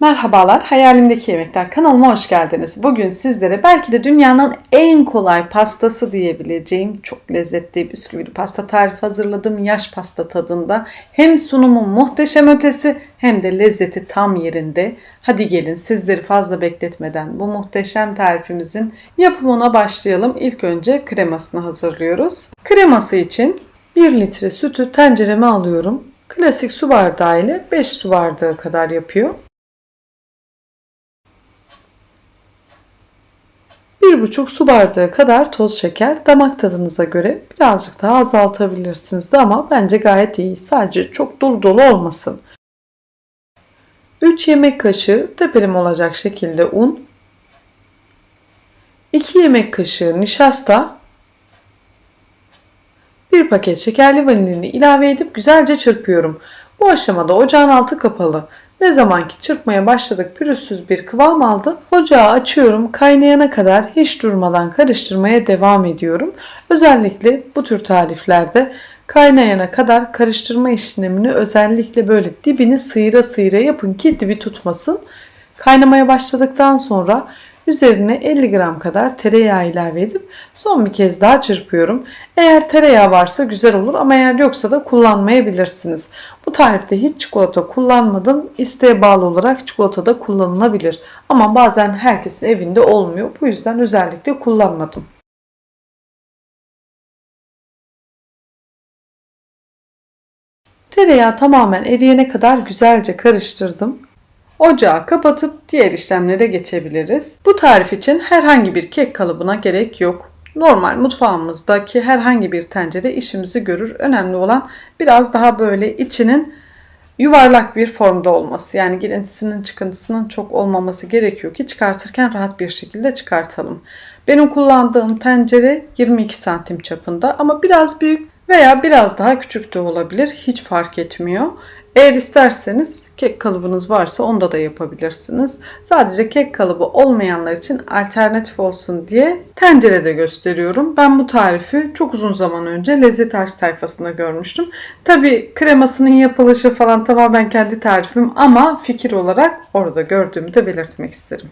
Merhabalar, Hayalimdeki Yemekler kanalıma hoş geldiniz. Bugün sizlere belki de dünyanın en kolay pastası diyebileceğim çok lezzetli bisküvili pasta tarifi hazırladım. Yaş pasta tadında. Hem sunumu muhteşem ötesi hem de lezzeti tam yerinde. Hadi gelin sizleri fazla bekletmeden bu muhteşem tarifimizin yapımına başlayalım. İlk önce kremasını hazırlıyoruz. Kreması için 1 litre sütü tencereme alıyorum. Klasik su bardağı ile 5 su bardağı kadar yapıyor. 1,5 su bardağı kadar toz şeker damak tadınıza göre birazcık daha azaltabilirsiniz de ama bence gayet iyi. Sadece çok dolu dolu olmasın. 3 yemek kaşığı tepelim olacak şekilde un, 2 yemek kaşığı nişasta, 1 paket şekerli vanilini ilave edip güzelce çırpıyorum. Bu aşamada ocağın altı kapalı. Ne zamanki çırpmaya başladık pürüzsüz bir kıvam aldı. Ocağı açıyorum. Kaynayana kadar hiç durmadan karıştırmaya devam ediyorum. Özellikle bu tür tariflerde kaynayana kadar karıştırma işlemini özellikle böyle dibini sıyıra sıyıra yapın ki dibi tutmasın. Kaynamaya başladıktan sonra Üzerine 50 gram kadar tereyağı ilave edip son bir kez daha çırpıyorum. Eğer tereyağı varsa güzel olur ama eğer yoksa da kullanmayabilirsiniz. Bu tarifte hiç çikolata kullanmadım. İsteğe bağlı olarak çikolata da kullanılabilir. Ama bazen herkesin evinde olmuyor. Bu yüzden özellikle kullanmadım. Tereyağı tamamen eriyene kadar güzelce karıştırdım. Ocağı kapatıp diğer işlemlere geçebiliriz. Bu tarif için herhangi bir kek kalıbına gerek yok. Normal mutfağımızdaki herhangi bir tencere işimizi görür. Önemli olan biraz daha böyle içinin yuvarlak bir formda olması. Yani girintisinin çıkıntısının çok olmaması gerekiyor ki çıkartırken rahat bir şekilde çıkartalım. Benim kullandığım tencere 22 santim çapında ama biraz büyük veya biraz daha küçük de olabilir. Hiç fark etmiyor. Eğer isterseniz kek kalıbınız varsa onda da yapabilirsiniz. Sadece kek kalıbı olmayanlar için alternatif olsun diye tencerede gösteriyorum. Ben bu tarifi çok uzun zaman önce lezzet arz sayfasında görmüştüm. Tabi kremasının yapılışı falan tamamen kendi tarifim ama fikir olarak orada gördüğümü de belirtmek isterim.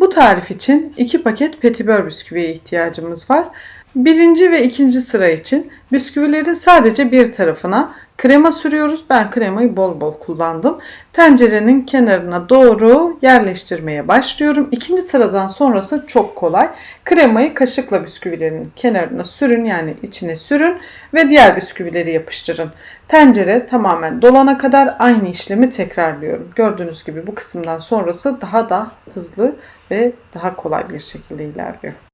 Bu tarif için 2 paket petibör bisküviye ihtiyacımız var. Birinci ve ikinci sıra için bisküvilerin sadece bir tarafına krema sürüyoruz. Ben kremayı bol bol kullandım. Tencerenin kenarına doğru yerleştirmeye başlıyorum. İkinci sıradan sonrası çok kolay. Kremayı kaşıkla bisküvilerin kenarına sürün yani içine sürün ve diğer bisküvileri yapıştırın. Tencere tamamen dolana kadar aynı işlemi tekrarlıyorum. Gördüğünüz gibi bu kısımdan sonrası daha da hızlı ve daha kolay bir şekilde ilerliyor.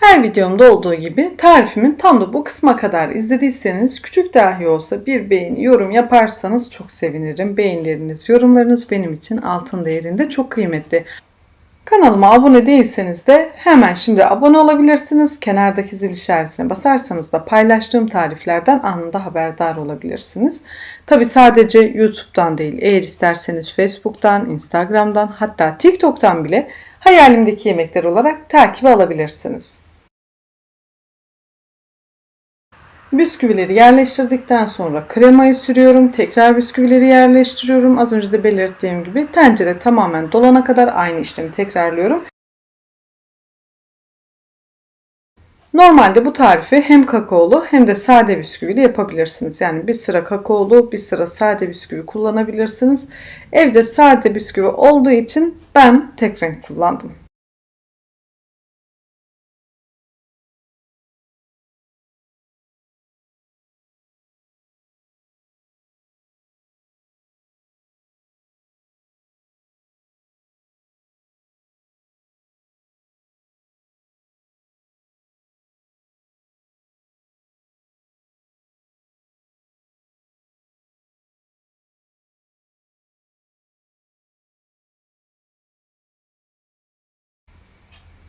Her videomda olduğu gibi tarifimin tam da bu kısma kadar izlediyseniz küçük dahi olsa bir beğeni, yorum yaparsanız çok sevinirim. Beğenileriniz, yorumlarınız benim için altın değerinde çok kıymetli. Kanalıma abone değilseniz de hemen şimdi abone olabilirsiniz. Kenardaki zil işaretine basarsanız da paylaştığım tariflerden anında haberdar olabilirsiniz. Tabi sadece YouTube'dan değil eğer isterseniz Facebook'tan, Instagram'dan hatta TikTok'tan bile hayalimdeki yemekler olarak takip alabilirsiniz. Bisküvileri yerleştirdikten sonra kremayı sürüyorum. Tekrar bisküvileri yerleştiriyorum. Az önce de belirttiğim gibi tencere tamamen dolana kadar aynı işlemi tekrarlıyorum. Normalde bu tarifi hem kakaolu hem de sade bisküvili yapabilirsiniz. Yani bir sıra kakaolu, bir sıra sade bisküvi kullanabilirsiniz. Evde sade bisküvi olduğu için ben tek renk kullandım.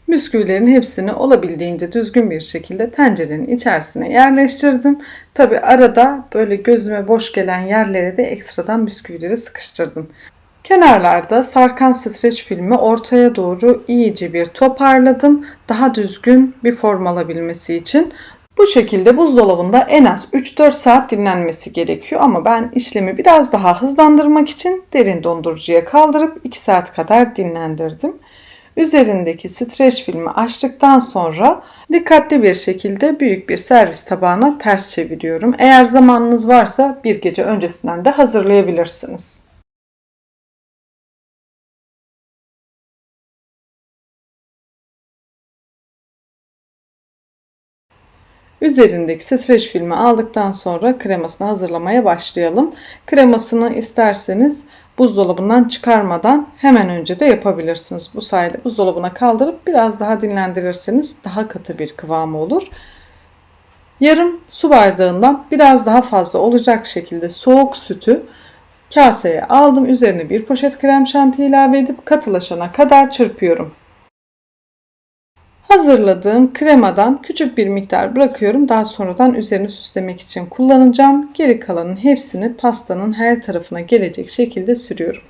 Bisküvilerin hepsini olabildiğince düzgün bir şekilde tencerenin içerisine yerleştirdim. Tabi arada böyle gözüme boş gelen yerlere de ekstradan bisküvileri sıkıştırdım. Kenarlarda sarkan streç filmi ortaya doğru iyice bir toparladım. Daha düzgün bir form alabilmesi için. Bu şekilde buzdolabında en az 3-4 saat dinlenmesi gerekiyor ama ben işlemi biraz daha hızlandırmak için derin dondurucuya kaldırıp 2 saat kadar dinlendirdim. Üzerindeki streç filmi açtıktan sonra dikkatli bir şekilde büyük bir servis tabağına ters çeviriyorum. Eğer zamanınız varsa bir gece öncesinden de hazırlayabilirsiniz. Üzerindeki streç filmi aldıktan sonra kremasını hazırlamaya başlayalım. Kremasını isterseniz buzdolabından çıkarmadan hemen önce de yapabilirsiniz. Bu sayede buzdolabına kaldırıp biraz daha dinlendirirseniz daha katı bir kıvamı olur. Yarım su bardağından biraz daha fazla olacak şekilde soğuk sütü kaseye aldım. Üzerine bir poşet krem şanti ilave edip katılaşana kadar çırpıyorum. Hazırladığım kremadan küçük bir miktar bırakıyorum. Daha sonradan üzerini süslemek için kullanacağım. Geri kalanın hepsini pastanın her tarafına gelecek şekilde sürüyorum.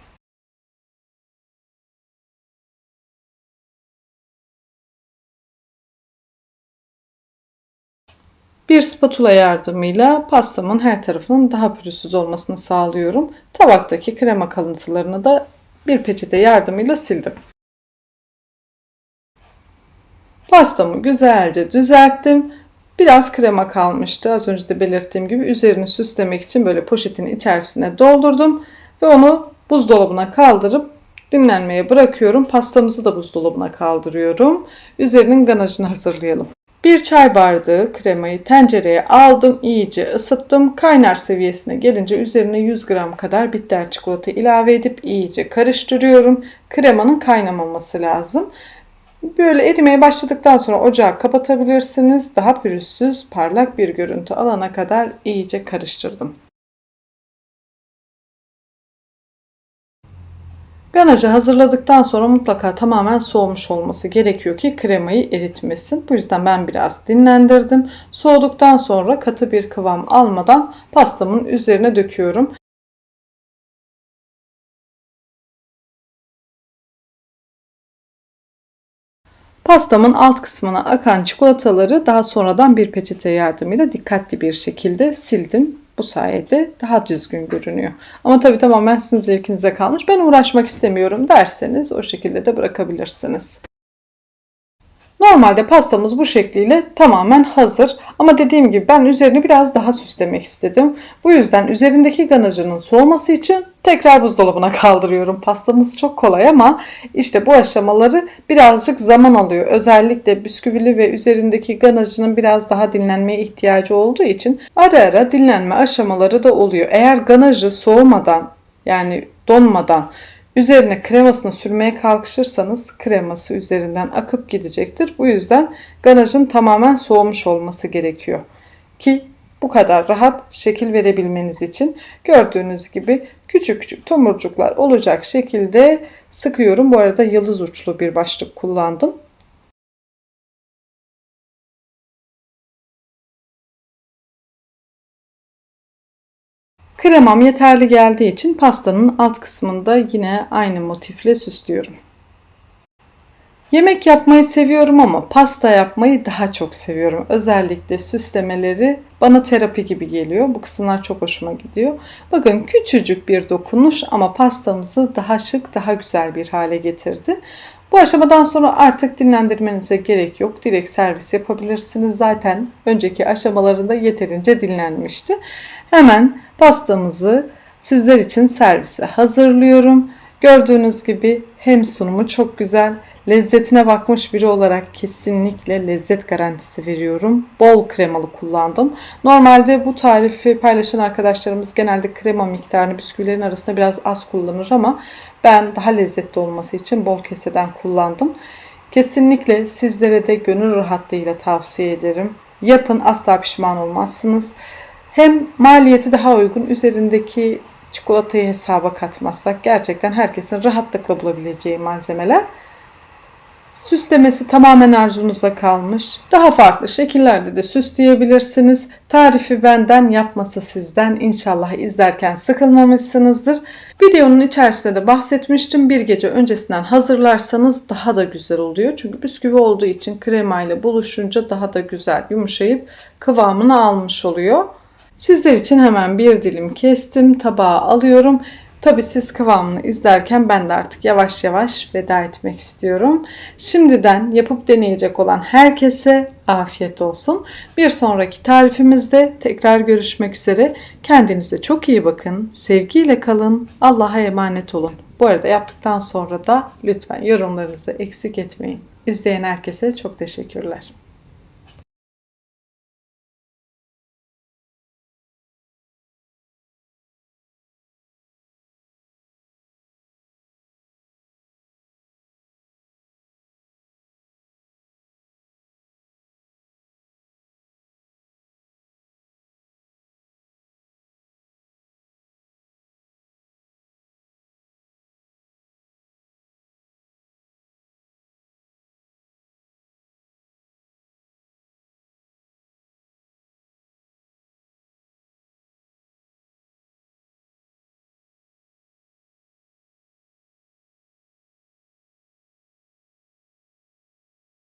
Bir spatula yardımıyla pastamın her tarafının daha pürüzsüz olmasını sağlıyorum. Tabaktaki krema kalıntılarını da bir peçete yardımıyla sildim. Pastamı güzelce düzelttim. Biraz krema kalmıştı. Az önce de belirttiğim gibi üzerini süslemek için böyle poşetin içerisine doldurdum ve onu buzdolabına kaldırıp dinlenmeye bırakıyorum. Pastamızı da buzdolabına kaldırıyorum. Üzerinin ganajını hazırlayalım. Bir çay bardağı kremayı tencereye aldım, iyice ısıttım. Kaynar seviyesine gelince üzerine 100 gram kadar bitter çikolata ilave edip iyice karıştırıyorum. Kremanın kaynamaması lazım. Böyle erimeye başladıktan sonra ocağı kapatabilirsiniz. Daha pürüzsüz, parlak bir görüntü alana kadar iyice karıştırdım. Ganajı hazırladıktan sonra mutlaka tamamen soğumuş olması gerekiyor ki kremayı eritmesin. Bu yüzden ben biraz dinlendirdim. Soğuduktan sonra katı bir kıvam almadan pastamın üzerine döküyorum. Pastamın alt kısmına akan çikolataları daha sonradan bir peçete yardımıyla dikkatli bir şekilde sildim. Bu sayede daha düzgün görünüyor. Ama tabii tamamen sizin zevkinize kalmış. Ben uğraşmak istemiyorum derseniz o şekilde de bırakabilirsiniz. Normalde pastamız bu şekliyle tamamen hazır. Ama dediğim gibi ben üzerini biraz daha süslemek istedim. Bu yüzden üzerindeki ganajının soğuması için tekrar buzdolabına kaldırıyorum. Pastamız çok kolay ama işte bu aşamaları birazcık zaman alıyor. Özellikle bisküvili ve üzerindeki ganajının biraz daha dinlenmeye ihtiyacı olduğu için ara ara dinlenme aşamaları da oluyor. Eğer ganajı soğumadan yani donmadan Üzerine kremasını sürmeye kalkışırsanız kreması üzerinden akıp gidecektir. Bu yüzden ganajın tamamen soğumuş olması gerekiyor. Ki bu kadar rahat şekil verebilmeniz için gördüğünüz gibi küçük küçük tomurcuklar olacak şekilde sıkıyorum. Bu arada yıldız uçlu bir başlık kullandım. Kremam yeterli geldiği için pastanın alt kısmında yine aynı motifle süslüyorum. Yemek yapmayı seviyorum ama pasta yapmayı daha çok seviyorum. Özellikle süslemeleri bana terapi gibi geliyor. Bu kısımlar çok hoşuma gidiyor. Bakın küçücük bir dokunuş ama pastamızı daha şık, daha güzel bir hale getirdi. Bu aşamadan sonra artık dinlendirmenize gerek yok. Direkt servis yapabilirsiniz. Zaten önceki aşamalarında yeterince dinlenmişti. Hemen pastamızı sizler için servise hazırlıyorum. Gördüğünüz gibi hem sunumu çok güzel, lezzetine bakmış biri olarak kesinlikle lezzet garantisi veriyorum. Bol kremalı kullandım. Normalde bu tarifi paylaşan arkadaşlarımız genelde krema miktarını bisküvilerin arasında biraz az kullanır ama ben daha lezzetli olması için bol keseden kullandım. Kesinlikle sizlere de gönül rahatlığıyla tavsiye ederim. Yapın asla pişman olmazsınız. Hem maliyeti daha uygun üzerindeki çikolatayı hesaba katmazsak gerçekten herkesin rahatlıkla bulabileceği malzemeler. Süslemesi tamamen arzunuza kalmış. Daha farklı şekillerde de süsleyebilirsiniz. Tarifi benden, yapması sizden. İnşallah izlerken sıkılmamışsınızdır. Videonun içerisinde de bahsetmiştim. Bir gece öncesinden hazırlarsanız daha da güzel oluyor. Çünkü bisküvi olduğu için krema ile buluşunca daha da güzel yumuşayıp kıvamını almış oluyor. Sizler için hemen bir dilim kestim. Tabağa alıyorum. Tabii siz kıvamını izlerken ben de artık yavaş yavaş veda etmek istiyorum. Şimdiden yapıp deneyecek olan herkese afiyet olsun. Bir sonraki tarifimizde tekrar görüşmek üzere. Kendinize çok iyi bakın. Sevgiyle kalın. Allah'a emanet olun. Bu arada yaptıktan sonra da lütfen yorumlarınızı eksik etmeyin. İzleyen herkese çok teşekkürler.